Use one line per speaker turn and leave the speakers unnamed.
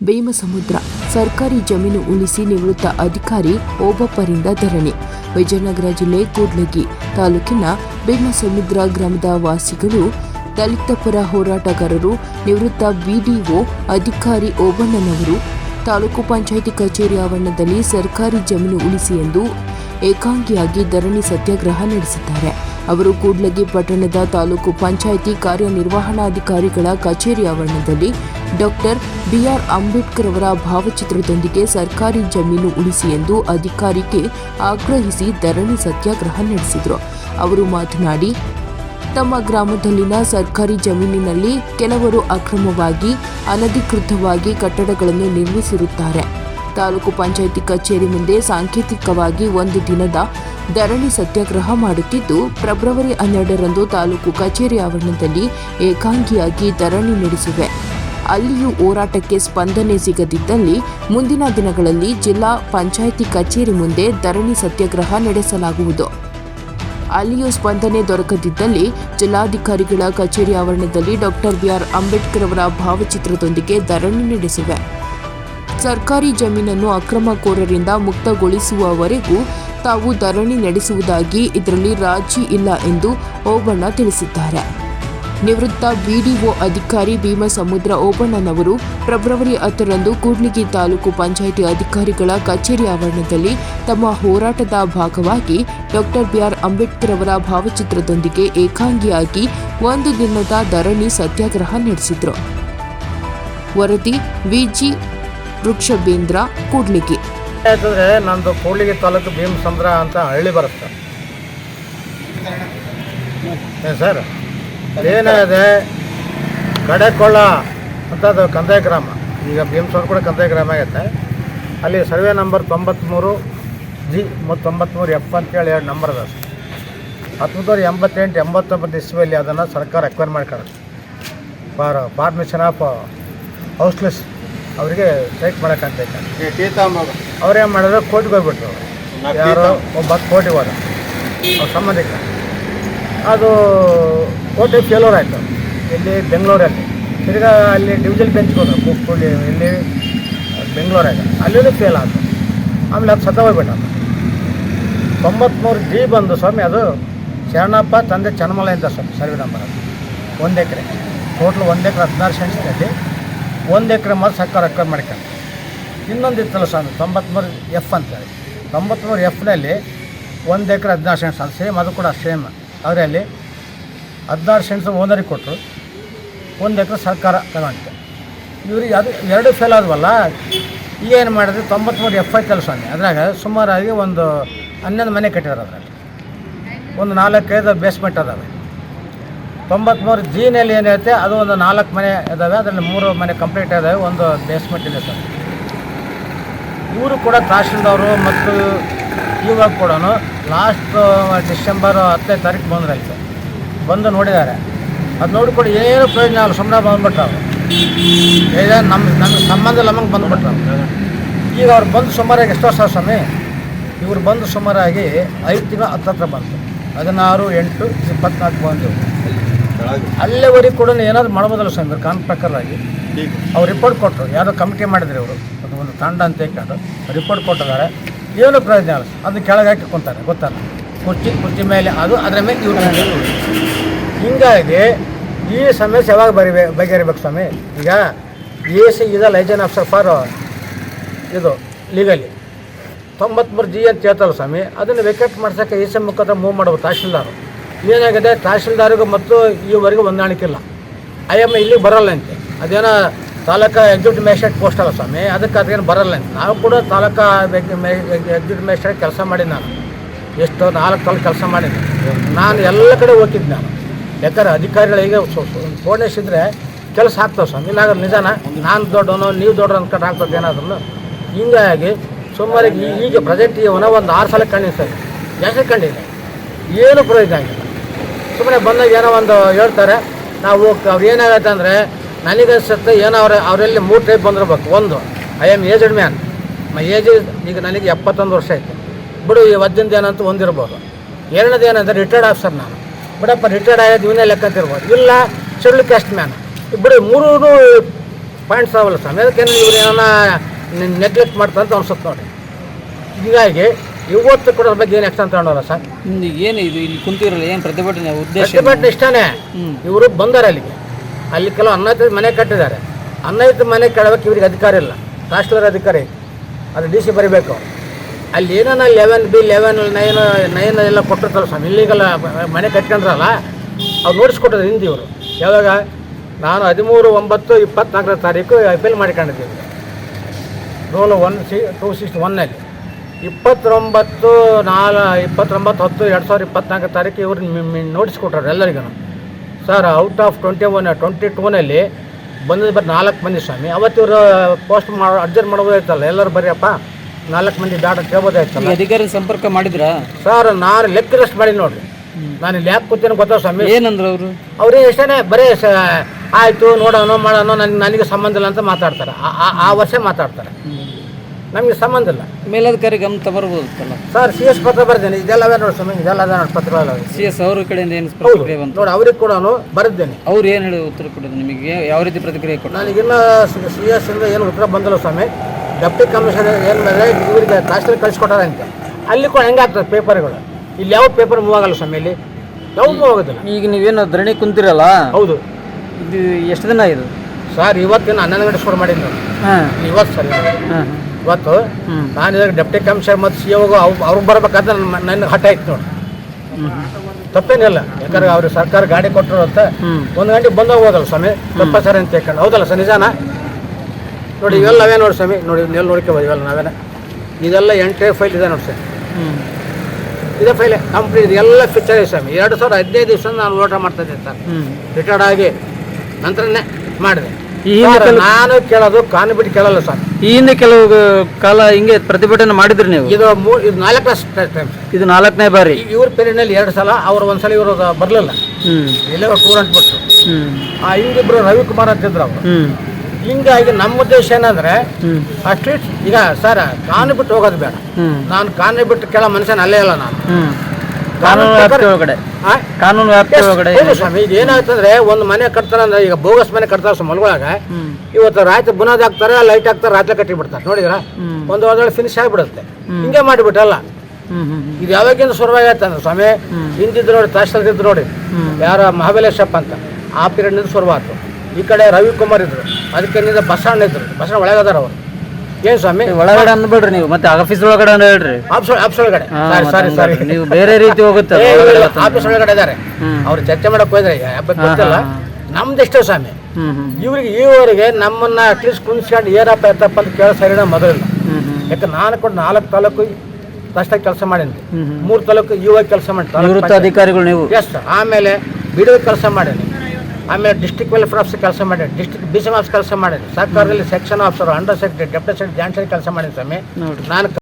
ಭೀಮಸಮುದ್ರ ಸರ್ಕಾರಿ ಜಮೀನು ಉಳಿಸಿ ನಿವೃತ್ತ ಅಧಿಕಾರಿ ಓಬಪ್ಪರಿಂದ ಧರಣಿ. ವಿಜಯನಗರ ಜಿಲ್ಲೆ ಕೂಡ್ಲಗಿ ತಾಲೂಕಿನ ಭೀಮಸಮುದ್ರ ಗ್ರಾಮದ ವಾಸಿಗಳು ದಲಿತ ಪರ ಹೋರಾಟಗಾರರು, ನಿವೃತ್ತ ಬಿಡಿಒ ಅಧಿಕಾರಿ ಓಬಣ್ಣನವರು, ತಾಲೂಕು ಪಂಚಾಯಿತಿ ಕಚೇರಿ ಆವರಣದಲ್ಲಿ ಸರ್ಕಾರಿ ಜಮೀನು ಉಳಿಸಿ ಎಂದು ಏಕಾಂಗಿಯಾಗಿ ಧರಣಿ ಸತ್ಯಾಗ್ರಹ ನಡೆಸಿದ್ದಾರೆ. ಅವರು ಕೂಡ್ಲಗಿ ಪಟ್ಟಣದ ತಾಲೂಕು ಪಂಚಾಯಿತಿ ಕಾರ್ಯನಿರ್ವಹಣಾಧಿಕಾರಿಗಳ ಕಚೇರಿ ಆವರಣದಲ್ಲಿ ಡಾಕ್ಟರ್ ಬಿಆರ್ ಅಂಬೇಡ್ಕರ್ ಅವರ ಭಾವಚಿತ್ರದೊಂದಿಗೆ ಸರ್ಕಾರಿ ಜಮೀನು ಉಳಿಸಿ ಎಂದು ಅಧಿಕಾರಿಗೆ ಆಗ್ರಹಿಸಿ ಧರಣಿ ಸತ್ಯಾಗ್ರಹ ನಡೆಸಿದರು. ಅವರು ಮಾತನಾಡಿ, ತಮ್ಮ ಗ್ರಾಮದಲ್ಲಿನ ಸರ್ಕಾರಿ ಜಮೀನಿನಲ್ಲಿ ಕೆಲವರು ಅಕ್ರಮವಾಗಿ, ಅನಧಿಕೃತವಾಗಿ ಕಟ್ಟಡಗಳನ್ನು ನಿರ್ಮಿಸಿರುತ್ತಾರೆ. ತಾಲೂಕು ಪಂಚಾಯಿತಿ ಕಚೇರಿ ಮುಂದೆ ಸಾಂಕೇತಿಕವಾಗಿ ಒಂದು ದಿನದ ಧರಣಿ ಸತ್ಯಾಗ್ರಹ ಮಾಡುತ್ತಿದ್ದು, ಫೆಬ್ರವರಿ ಹನ್ನೆರಡರಂದು ತಾಲೂಕು ಕಚೇರಿ ಆವರಣದಲ್ಲಿ ಏಕಾಂಗಿಯಾಗಿ ಧರಣಿ ನಡೆಸುವೆ. ಅಲ್ಲಿಯೂ ಹೋರಾಟಕ್ಕೆ ಸ್ಪಂದನೆ ಸಿಗದಿದ್ದಲ್ಲಿ ಮುಂದಿನ ದಿನಗಳಲ್ಲಿ ಜಿಲ್ಲಾ ಪಂಚಾಯಿತಿ ಕಚೇರಿ ಮುಂದೆ ಧರಣಿ ಸತ್ಯಾಗ್ರಹ ನಡೆಸಲಾಗುವುದು. ಅಲ್ಲಿಯೂ ಸ್ಪಂದನೆ ದೊರಕದಿದ್ದಲ್ಲಿ ಜಿಲ್ಲಾಧಿಕಾರಿಗಳ ಕಚೇರಿ ಆವರಣದಲ್ಲಿ ಡಾಕ್ಟರ್ ಬಿಆರ್ ಅಂಬೇಡ್ಕರ್ ಅವರ ಭಾವಚಿತ್ರದೊಂದಿಗೆ ಧರಣಿ ನಡೆಸಿವೆ. ಸರ್ಕಾರಿ ಜಮೀನನ್ನು ಅಕ್ರಮಕೋರರಿಂದ ಮುಕ್ತಗೊಳಿಸುವವರೆಗೂ ತಾವು ಧರಣಿ ನಡೆಸುವುದಾಗಿ ಇದರಲ್ಲಿ ರಾಜಿ ಇಲ್ಲ ಎಂದು ಓಬಣ್ಣ ತಿಳಿಸಿದ್ದಾರೆ. ನಿವೃತ್ತ ಬಿಡಿಒ ಅಧಿಕಾರಿ ಭೀಮಸಮುದ್ರ ಓಬಣ್ಣನವರು ಫೆಬ್ರವರಿ ಹತ್ತರಂದು ಕೂಡ್ಲಿಗಿ ತಾಲೂಕು ಪಂಚಾಯಿತಿ ಅಧಿಕಾರಿಗಳ ಕಚೇರಿ ಆವರಣದಲ್ಲಿ ತಮ್ಮ ಹೋರಾಟದ ಭಾಗವಾಗಿ ಡಾಕ್ಟರ್ ಬಿಆರ್ ಅಂಬೇಡ್ಕರ್ ಅವರ ಭಾವಚಿತ್ರದೊಂದಿಗೆ ಏಕಾಂಗಿಯಾಗಿ ಒಂದು ದಿನದ ಧರಣಿ ಸತ್ಯಾಗ್ರಹ ನಡೆಸಿದರು. ವರದಿ ವಿಜಿ ವೃಕ್ಷಬೇಂದ್ರ, ಕೂಡ್ಲಿಗಿ.
ನಂದು ಕೂಡ್ಲಿಗಿ ತಾಲೂಕು ಅಂತ ಹಳ್ಳಿ ಬರುತ್ತೆ. ಏನ್ ಸರ್ ಏನಿದೆ ಕಡೆಕೊಳ್ಳ ಅಂತ ಅದು ಕಂದಾಯ ಗ್ರಾಮ. ಈಗ ಭೀಮಸ್ವರ ಕೂಡ ಕಂದಾಯ ಗ್ರಾಮ ಆಗೈತೆ. ಅಲ್ಲಿ ಸರ್ವೆ ನಂಬರ್ ತೊಂಬತ್ತ್ಮೂರು ಜಿ ಮತ್ತು ತೊಂಬತ್ತ್ಮೂರು ಎಫ್ ಅಂತೇಳಿ ಎರಡು ನಂಬರ್ ಅದ ಹತ್ತೊಂಬತ್ತೂರ ಹತ್ತೊಂಬತ್ತು ನೂರ ಎಂಬತ್ತೆಂಟು ಎಂಬತ್ತೊಂಬತ್ತು ಇಸ್ವಿಯಲ್ಲಿ ಅದನ್ನು ಸರ್ಕಾರ ಅಕ್ವೈರ್ ಮಾಡ್ಕೊಳ್ಳೋದು ಫಾರ್ ಫಾರ್ಮೇಷನ್ ಆಫ್ ಹೌಸ್ಲೆಸ್ ಅವರಿಗೆ ಸೈಟ್ ಮಾಡೋಕ್ಕಂತ ಅವ್ರೇನು ಮಾಡಿದ್ರು ಕೋರ್ಟ್ಗೆ ಹೋಗ್ಬಿಟ್ರು. ಯಾರೋ ಒಬ್ಬ ಕೋರ್ಟಿಗೆ ಹೋದ. ಅವ್ರ ಸಂಬಂಧಿಕ ಅದು ಕೋಟೆ ಫೇಲೋರ್ ಆಯಿತು. ಇಲ್ಲಿ ಬೆಂಗಳೂರಲ್ಲಿ. ತಿರ್ಗಾ ಅಲ್ಲಿ ಡಿವಿಜನ್ ಬೆಂಚ್ಗೆ ಹೋದ್ರು ಕೂತ್ಕೊಳ್ಳಿ ಇಲ್ಲಿ ಬೆಂಗಳೂರಾಗ ಅಲ್ಲಿನೂ ಫೇಲ್ ಆಯಿತು ಆಮೇಲೆ ಅದು ಸತ್ತ ಹೋಗ್ಬಿಟ್ಟ ತೊಂಬತ್ತ್ಮೂರು ಜಿ ಬಂದು ಸ್ವಾಮಿ, ಅದು ಶರಣಪ್ಪ ತಂದೆ ಚನ್ನಮಲ ಅಂತ ಸ್ವಾಮಿ, ಸರ್ವೆ ನಂಬರ್ ಅದು. ಒಂದು ಎಕರೆ. ಟೋಟ್ಲ್ ಒಂದು ಎಕರೆ ಹದಿನಾರು ಸೆಂಟ್ಸ್ನಲ್ಲಿ ಒಂದು ಎಕರೆ ಮಾತ್ರ ಸರ್ಕಾರ ಅಕ್ಕರ್ ಮಾಡ್ಕೊಂಡು. ಇನ್ನೊಂದು ಇತ್ತಲ್ಲ ಸ್ವಾಮಿ ತೊಂಬತ್ತ್ಮೂರು ಎಫ್ ಅಂತೇಳಿ. ತೊಂಬತ್ತ್ಮೂರು ಎಫ್ನಲ್ಲಿ ಒಂದು ಎಕರೆ ಹದಿನಾರು ಸೆಂಟ್ಸ್ ಅದು ಸೇಮ್, ಅದು ಕೂಡ ಸೇಮ್. ಅವರಲ್ಲಿ ಹದಿನಾರು ಸೆಂಟ್ಸ್ ಓನರಿಗೆ ಕೊಟ್ಟರು. ಒಂದು ಎಕರೆ ಸರ್ಕಾರ ತಗೊಂಡಿದೆ. ಇವ್ರಿಗೆ ಅದು ಎರಡು ಫೇಲ್ ಆದವಲ್ಲ ಈಗ ಏನು ಮಾಡಿದ್ರೆ ತೊಂಬತ್ತ್ಮೂರು ಎಫ್ ಐ ಕೆಲಸ ಅದ್ರಾಗ ಸುಮಾರಾಗಿ ಒಂದು ಹನ್ನೊಂದು ಮನೆ ಕಟ್ಟಿದ್ದಾರೆ ಅದರಲ್ಲಿ. ಒಂದು ನಾಲ್ಕೈದು ಬೇಸ್ಮೆಂಟ್ ಅದಾವೆ. ತೊಂಬತ್ತ್ಮೂರು ಜೀನಲ್ಲಿ ಏನೈತೆ ಅದು ಒಂದು ನಾಲ್ಕು ಮನೆ ಇದ್ದಾವೆ ಅದರಲ್ಲಿ ಮೂರು ಮನೆ ಕಂಪ್ಲೀಟ್ ಇದ್ದಾವೆ ಒಂದು ಬೇಸ್ಮೆಂಟ್ ಇದೆ ಸರ್. ಇವರು ಕೂಡ ತಹಶೀಲ್ದವರು ಮತ್ತು ಇವಾಗ ಕೂಡ ಲಾಸ್ಟ್ ಡಿಸೆಂಬರ್ ಹತ್ತನೇ ತಾರೀಕು ಬಂದ್ರಾಯ್ತು. ಬಂದು ನೋಡಿದ್ದಾರೆ. ಅದು ನೋಡಿಕೊಂಡು ಏನು ಪ್ರಯೋಜನ ಆಗಲ್ಲ ಸುಮ್ಮನೆ ಬಂದ್ಬಿಟ್ರು ಅವರು. ಈಗ ನಮ್ಮ ನಮಗೆ ಸಂಬಂಧ ನಮಗೆ ಬಂದ್ಬಿಟ್ರು ಈಗ ಅವ್ರು ಬಂದು ಸುಮಾರಾಗಿ ಎಷ್ಟು ವರ್ಷ ಸ್ವಾಮಿ ಇವ್ರು ಬಂದು ಸುಮಾರಾಗಿ ಐದು ತಿಂಗಳು ಹತ್ರ ಬಂತು. ಹದಿನಾರು ಎಂಟು ಇಪ್ಪತ್ನಾಲ್ಕು ಬಂದು. ಅಲ್ಲಿವರೆಗೂ ಕೂಡ ಏನಾದರೂ ಮಾಡ್ಬೋದಲ್ಲ ಸ್ವಾಮಿ ಕಾನೂನು ಪ್ರಕಾರವಾಗಿ? ಅವ್ರು ರಿಪೋರ್ಟ್ ಕೊಟ್ಟರು ಯಾರೋ ಕಮಿಟಿ ಮಾಡಿದ್ರು ಇವರು. ತಂಡ ಅಂತ ಹೇಳ್ಕೊಂಡು ರಿಪೋರ್ಟ್ ಕೊಟ್ಟಿದ್ದಾರೆ. ಏನು ಪ್ರಯೋಜನ ಇಲ್ಲ. ಅದು ಕೆಳಗೆ ಹಾಕಿ ಕುಂತಾರೆ. ಗೊತ್ತಲ್ಲ ಕುರ್ಚಿ ಕುರ್ಚಿ ಮೇಲೆ ಅದು, ಅದರ ಮೇಲೆ ಇವರು ಹೀಗಾಗಿ ಈ ಸಮಸ್ಯೆ ಯಾವಾಗ ಬರಿಬೇ ಬಗೆಹರಿಬೇಕು ಸ್ವಾಮಿ? ಈಗ ಎ ಸಿ ಇದ ಲೈಜನ್ ಆಫೀಸರ್ ಫಾರ್ ಇದು ಲೀಗಲಿ ತೊಂಬತ್ಮೂರು ಜಿ ಅಂತ ಹೇಳ್ತಾರೆ ಸ್ವಾಮಿ, ಅದನ್ನು ವೆಕೆಟ್ ಮಾಡ್ಸೋಕ್ಕೆ ಎ ಸಿ ಮುಖಾಂತರ ಮೂವ್ ಮಾಡ್ಬೋದು ತಹಶೀಲ್ದಾರು. ಏನಾಗಿದೆ? ತಹಶೀಲ್ದಾರಿಗೂ ಮತ್ತು ಈವರೆಗೂ ಹೊಂದಾಣಿಕೆ ಇಲ್ಲ. ಐ ಎಂ ಇಲ್ಲಿಗೆ ಬರಲ್ಲ ಅಂತೆ. ಅದೇನೋ ತಾಲೂಕಾ ಎಕ್ಸಿಕ್ಯೂಟಿವ್ ಮ್ಯಾಜಿಸ್ಟ್ರೇಟ್ ಪೋಸ್ಟ್ ಅಲ್ಲ ಸ್ವಾಮಿ. ಅದಕ್ಕೆ ಅದೇನು ಬರಲ್ಲ ನಾವು ಕೂಡ ತಾಲೂಕಾ ಎಕ್ಸಿಕ್ಯೂಟಿವ್ ಮ್ಯಾಜಿಸ್ಟ್ರೇಟ್ ಕೆಲಸ ಮಾಡಿದ್ದು ನಾನು. ಎಷ್ಟು ನಾಲ್ಕು ತಾಲೂಕು ಕೆಲಸ ಮಾಡಿದ್ದೆ. ನಾನು ಎಲ್ಲ ಕಡೆ ಹೋಗಿದ್ದು ನಾನು. ಯಾಕಂದ್ರೆ ಅಧಿಕಾರಿಗಳಿಗೆ ಪೋಣಿಸಿದ್ರೆ ಕೆಲಸ ಆಗ್ತಾವೆ ಸ್ವಾಮಿ. ಇಲ್ಲ ಹಾಗಾದ್ರೆ ನಿಜಾನ, ನಾನು ದೊಡ್ಡವನು, ನೀವು ದೊಡ್ಡ ಅನ್ಕೊಂಡು ಆಗ್ತದೆ ಏನಾದ್ರೂ ಹಿಂಗಾಗಿ ಸುಮಾರು ಈಗ ಪ್ರೆಸೆಂಟ್ ಇವನ ಒಂದು ಆರು ಸಲ ಕಂಡಿದ್ದೆ ಸರ್. ಜಾಸ್ತಿ ಕಂಡಿದೆ ಏನು ಪ್ರಯೋಜನ ಆಗಿಲ್ಲ ಸುಮ್ಮನೆ ಬಂದಾಗ ಏನೋ ಒಂದು ಹೇಳ್ತಾರೆ. ನಾವು ಅವ್ರು ಏನಾಗುತ್ತೆ ಅಂದರೆ ನನಗೆ ಅನ್ಸುತ್ತೆ ಏನೋ ಅವ್ರ ಅವರಲ್ಲಿ ಮೂರು ಟೈಪ್ ಬಂದಿರ್ಬೇಕು. ಒಂದು I am aged man my age ಈಗ ನನಗೆ ಎಪ್ಪತ್ತೊಂದು ವರ್ಷ ಆಯಿತು ಬಿಡು ಈ ವದ್ದಿಂದ ಏನಂತ ಒಂದಿರ್ಬೋದು ಎರಡನೇದು ಏನಂದ್ರೆ ರಿಟೈರ್ಡ್ ಆಫೀಸರ್ ನಾನು. ಬಿಡಪ್ಪ ರಿಟೈರ್ಡ್ ಆಗೋದು ಇವನೇ ಲೆಕ್ಕ ಅಂತ ಇರ್ಬೋದು ಇಲ್ಲ ಶೆಡ್ಯೂಲ್ ಕ್ಯಾಸ್ಟ್ ಮ್ಯಾನ್ ಬಿಡು ಮೂರೂ ಪಾಯಿಂಟ್ಸ್ ಅವಲ್ಲ ಸರ್ ಅದಕ್ಕೆ ಇವ್ರು ಏನಾನ ನೆಗ್ಲೆಕ್ಟ್ ಮಾಡ್ತಾರೆ ಅಂತ ಅನ್ಸುತ್ತೆ ನೋಡಿ. ಹೀಗಾಗಿ ಇವತ್ತು ಕೂಡ ಬಗ್ಗೆ ಏನು ಎಕ್ಸಾಮ್ ತಗೊಂಡಲ್ಲ ಸರ್.
ಏನು ಇದು ಇಲ್ಲಿ ಕುಂತಿರಲ್ಲ ಏನು ಪ್ರತಿಭಟನೆ ಉದ್ದೇಶ
ಪ್ರತಿಭಟನೆ ಇಷ್ಟನೇ. ಇವರು ಬಂದಾರೆ ಅಲ್ಲಿಗೆ. ಅಲ್ಲಿ ಕೆಲವು ಅನ್ನೈತ ಮನೆ ಕಟ್ಟಿದ್ದಾರೆ. ಅನ್ನೈತ ಮನೆ ಕೆಡಬೇಕು ಇವ್ರಿಗೆ ಅಧಿಕಾರ ಇಲ್ಲ. ತಹಶೀಲ್ದಾರ್ ಅಧಿಕಾರ ಅದು ಡಿ ಸಿ ಬರೀಬೇಕು ಅಲ್ಲಿ ಏನಾನ eleven B eleven nine nine ಎಲ್ಲ ಕೊಟ್ಟಿರ್ತಾರೆ ಸ್ವಾಮಿ. ಇಲ್ಲಿಗೆಲ್ಲ ಮನೆ ಕಟ್ಕೊಂಡ್ರಲ್ಲ, ಅವ್ರು ನೋಡಿಸ್ಕೊಟ್ಟಿದ್ರು ಹಿಂದಿ ಇವರು. ಯಾವಾಗ? ನಾನು ಹದಿಮೂರು, ಒಂಬತ್ತು ಇಪ್ಪತ್ನಾಲ್ಕನೇ ತಾರೀಕು appeal ಮಾಡಿಕೊಂಡಿದ್ದೀವಿ roll one C two six ಒನ್ನಲ್ಲಿ ಇಪ್ಪತ್ತೊಂಬತ್ತು ನಾಲ್, ಇಪ್ಪತ್ತೊಂಬತ್ತು ಹತ್ತು, ಎರಡು ಸಾವಿರದ ಇಪ್ಪತ್ನಾಲ್ಕು ತಾರೀಕು ಇವ್ರು ನೋಟಿಸ್ ಕೊಟ್ಟರು ಎಲ್ಲರಿಗೂ sir out of twenty one twenty ಟೂನಲ್ಲಿ ಬಂದಿದ್ದು ಬರೀ ನಾಲ್ಕು ಮಂದಿ ಸ್ವಾಮಿ. ಅವತ್ತು ಇವರು ಪೋಸ್ಟ್ ಮಾಡೋ ಅಡ್ಜಸ್ಟ್ ಮಾಡ್ಬೋದಾಯ್ತಲ್ಲ ಎಲ್ಲರೂ ಬರೀಯಪ್ಪ ನಾಲ್ಕು ಮಂದಿ ಡಾಟಾ ಕೇಳ್ಬೋದಾಯ್ತಲ್ಲ.
ಅಧಿಕಾರಿ ಸಂಪರ್ಕ ಮಾಡಿದ್ರಾ?
ಸರ್ ನಾನು ಲೆಕ್ಕ ಮಾಡಿ ನೋಡ್ರಿ. ನಾನು ಇಲ್ಲಿ ಯಾಕೆ ಕೂತೀನಿ ಗೊತ್ತಾ ಸ್ವಾಮಿ?
ಏನಂದ್ರೆ ಅವರು?
ಅವ್ರೇ ಎಷ್ಟೇ ಬರೀ ಸ ಆಯಿತು ನೋಡೋಣ ಮಾಡೋಣ ನನಗೆ ನನಗೆ ಸಂಬಂಧ ಇಲ್ಲ ಅಂತ ಮಾತಾಡ್ತಾರೆ. ಆ ವರ್ಷ ಮಾತಾಡ್ತಾರೆ. ನಮಗೆ ಸಂಬಂಧ ಇಲ್ಲ.
ಮೇಲಧಿಕಾರಿ ಗಮನ ಬರ್ಬೋದಲ್ಲ
ಸರ್ ಸಿ ಎಸ್ ಪತ್ರ ಬರ್ದೇನೆ. ಇದೆಲ್ಲವೇ ನೋಡಿ ಸ್ವಾಮಿ ಇದೆಲ್ಲ ಅದ ನೋಡಿ ಪತ್ರ
ಸಿ ಎಸ್ ಅವ್ರ ಕಡೆಯಿಂದ ಏನು ಪ್ರತಿಕ್ರಿಯೆ ಬಂತು?
ನೋಡಿ ಅವ್ರಿಗೆ ಕೂಡ ಬರೆದ್ದೇನೆ.
ಅವ್ರು ಏನು ಹೇಳಿ ಉತ್ತರ ಕೊಟ್ಟಿದ್ರು ನಿಮಗೆ? ಯಾವ ರೀತಿ ಪ್ರತಿಕ್ರಿಯೆ ಕೊಟ್ಟರು
ನನಗಿನ್ನ ಸಿ ಎಸ್ ಇಂದ ಏನು ಉತ್ತರ ಬಂದಿಲ್ಲ ಸ್ವಾಮಿ. ಡೆಪ್ಟಿ ಕಮಿಷನರ್ ಏನು ಮಾಡಿದ್ರೆ ಇವರಿಗೆ ತಹಸೀಲ್ ಕಳಿಸ್ಕೊಟ್ಟಾರಂತೆ ಅಲ್ಲಿ ಕೂಡ ಹೆಂಗಾಗ್ತದೆ ಪೇಪರ್ಗಳು? ಇಲ್ಲಿ ಯಾವ ಪೇಪರ್ ಮೂವ್ ಆಗಲ್ಲ ಸ್ವಾಮಿ ಇಲ್ಲಿ? ಯಾವ ಮೂವ್ ಆಗೋದಿಲ್ಲ.
ಈಗ ನೀವೇನು ಧರಣಿ ಕುಂತಿರಲ್ಲ
ಹೌದು.
ಇದು ಎಷ್ಟು ದಿನ ಇದು
ಸರ್ ಇವತ್ತಿನ ಹನ್ನೊಂದು ಗಂಟೆ ಶುರು ಮಾಡಿದ್ದು. ಇವತ್ತು ಸರ್
ಹಾಂ.
ಇವತ್ತು ನಾನು ಇದಾಗ ಡೆಪ್ಟಿ ಕಮಿಷನರ್ ಮತ್ತು ಸಿ ಅವ್ರು ಅವ್ರಿಗೆ ಬರ್ಬೇಕಾದ್ರೆ ನನ್ನ ನನ್ನ ಹಠ ಇತ್ತು ನೋಡಿ. ತಪ್ಪೇನಿಲ್ಲ. ಯಾಕಂದ್ರೆ ಅವ್ರಿಗೆ ಸರ್ಕಾರ ಗಾಡಿ ಕೊಟ್ಟರು ಅಂತ. ಒಂದು ಗಂಟೆ ಬಂದು ಹೋಗೋದಲ್ಲ ಸ್ವಾಮಿ. ತಪ್ಪ ಸರ್ ಅಂತ ಹೇಳ್ಕೊಂಡು ಹೌದಲ್ಲ ಸರ್ ನಿಜಾನ? ನೋಡಿ ಇವೆಲ್ಲ ನಾವೇ ನೋಡಿ ಸ್ವಾಮಿ. ನೋಡಿ ಇವೆಲ್ಲ ನೋಡ್ಕೋಬೋದು ಇವೆಲ್ಲ ನಾವೇನ. ಇದೆಲ್ಲ ಎಂಟೇ ಫೈಲ್ ಇದೆ ನೋಡಿ ಸರ್
ಇದೆ
ಇದೇ ಫೈಲೆ ಕಂಪ್ಲೀಟ್ ಎಲ್ಲ ಫಿಕ್ಚರ್ ಇದೆ ಸ್ವಾಮಿ. ಎರಡು ಸಾವಿರದ ಹದಿನೈದು ದಿವಸ ನಾನು ಓಟ ಮಾಡ್ತಾ ಇದ್ದೆ ಸರ್ ರಿಟೈರ್ಡ್ ಆಗಿ ನಂತರನೇ ಮಾಡಿದೆ.
ಈ ಹಿಂದೆ
ನಾನು ಕೇಳೋದು ಕಾನು ಬಿಟ್ಟು ಕೇಳಲ್ಲ ಸರ್.
ಈ ಹಿಂದೆ ಕೆಲವು ಕಾಲ ಹಿಂಗೆ ಪ್ರತಿಭಟನೆ ಮಾಡಿದ್ರಿ ನೀವು?
ಇದು ಮೂರು ಇದು ನಾಲ್ಕು ಟೈಮ್
ಇದು ನಾಲ್ಕನೇ ಬಾರಿ.
ಇವ್ರ ಪೇರಿನಲ್ಲಿ ಎರಡು ಸಲ ಅವ್ರು ಒಂದ್ಸಲ ಇವರು ಬರಲಿಲ್ಲ. ಎಲ್ಲೋ ಟೂರ್ ಅಂಟ್ಬಿಟ್ರು ಆ ಹಿಂಗಿಬ್ರು ರವಿಕುಮಾರ್ ಅಂತಿದ್ರು ಅವರು. ಹಿಂಗಾಗಿ ನಮ್ಮ ಉದ್ದೇಶ ಏನಂದ್ರೆ ಅಟ್ಲೀಸ್ಟ್ ಈಗ ಸರ್ ಕಾನು ಬಿಟ್ಟು ಹೋಗೋದು ಬೇಡ. ನಾನು ಕಾನು ಬಿಟ್ಟು ಕೇಳೋ ಮನುಷ್ಯನ ಅಲ್ಲೇ ಇಲ್ಲ ನಾನು.
ಕಾನೂನು ವ್ಯಾಪ್ತಿ ಒಳಗಡೆ.
ಆ?
ಕಾನೂನು ವ್ಯಾಪ್ತಿ ಒಳಗಡೆ.
ಹೌದು ಸ್ವಾಮಿ? ಈಗ ಏನಾಯ್ತಂದ್ರೆ ಒಂದು ಮನೆ ಕಟ್ತಾರ ಅಂದ್ರೆ ಈಗ ಬೋಗಸ್ ಮನೆ ಕಟ್ತಾರೆ ಸ್ವಾಮಿ ಮಲ್ಗೊಳಗ. ಇವತ್ತು ರಾತ್ರಿ ಬುನಾದ್ ಹಾಕ್ತಾರೆ ಲೈಟ್ ಹಾಕ್ತಾರೆ ರಾತ್ರಿ ಕಟ್ಟಿ ಬಿಡ್ತಾರೆ. ನೋಡಿದ್ರ. ಒಂದು ವಾರದೊಳಗೆ ಫಿನಿಶ್ ಆಗ್ಬಿಡುತ್ತೆ. ಹಿಂಗೆ ಮಾಡಿಬಿಟ್ಟಲ್ಲ. ಇದು ಯಾವಾಗಿಂದ ಶುರುವಾಗೈತೆ ಅಂದ್ರೆ ಸ್ವಾಮಿ. ಹಿಂದಿದ್ದು ನೋಡಿ ಇದ್ರು ನೋಡಿ. ಯಾರ ಮಹಾಬಲೇಶಪ್ಪ ಅಂತ. ಆ ಪೀರಿಯಡ್ನಿಂದ ಶುರುವಾಯ್ತು ಈ ಕಡೆ ರವಿಕುಮಾರ್ ಇದ್ರು. ಅದಕ್ಕೆ ಬಸವಣ್ಣ ಇದ್ರು. ಬಸವಣ್ಣ ಒಳಗದಾರ ಅವರು ಏನು ಸ್ವಾಮಿ
ಒಳಗಡೆ ಅಂದ್ಬಿಡ್ರಿ ನೀವು. ಮತ್ತೆ ಆಫೀಸ್ ಒಳಗಡೆ ಅಂದ್ ಹೇಳ್ರಿ.
ಆಫೀಸ್ ಆಫೀಸ್ ಒಳಗಡೆ. ಸಾರಿ ಸಾರಿ ಸಾರಿ
ನೀವು ಬೇರೆ ರೀತಿ ಹೋಗುತ್ತೆ.
ಆಫೀಸ್ ಒಳಗಡೆ ಇದ್ದಾರೆ. ಅವ್ರು ಚರ್ಚೆ ಮಾಡಕ್ ಹೋದ್ರೆ ಗೊತ್ತಿಲ್ಲ.
ಹಾ,
ನಮ್ದೆಷ್ಟೋ ಸ್ವಾಮಿ. ಇವ್ರಿಗೆ ಈವರೆಗೆ ನಮ್ಮನ್ನ ಅಟ್ಲೀಸ್ಟ್ ಕುಣಿಸ್ಕೊಂಡು ಏನಪ್ಪ ಎತ್ತಪ್ಪ ಅಂತ ಕೇಳೋ ಸರಿನ ಮೊದಲಿಲ್ಲ ಯಾಕೆ ನಾನು ಕೂಡ ನಾಲ್ಕು ತಾಲೂಕು ಅಷ್ಟಾಗಿ ಕೆಲಸ ಮಾಡೀನಿ. ಮೂರು ತಾಲೂಕು ಯುವ ಕೆಲಸ ಮಾಡಿ
ನಿವೃತ್ತ ಅಧಿಕಾರಿಗಳು ನೀವು?
ಎಸ್ ಆಮೇಲೆ ಬಿಡುವ ಕೆಲಸ ಮಾಡೀನಿ. ಆಮೇಲೆ ಡಿಸ್ಟ್ರಿಕ್ಟ್ ವೆಲ್ಫೇರ್ ಆಫೀಸ್ ಕೆಲಸ ಮಾಡಿ ಡಿಸ್ಟ್ರಿಕ್ಟ್ ಬಿ ಸಿ ಆಫೀಸ್ ಕೆಲಸ ಮಾಡೀನಿ ಸರ್ಕಾರದಲ್ಲಿ section officer under secretary deputy secretary joint secretary ಕೆಲಸ ಮಾಡಿದ್ರು ಸ್ವಾಮಿ. ನಾನು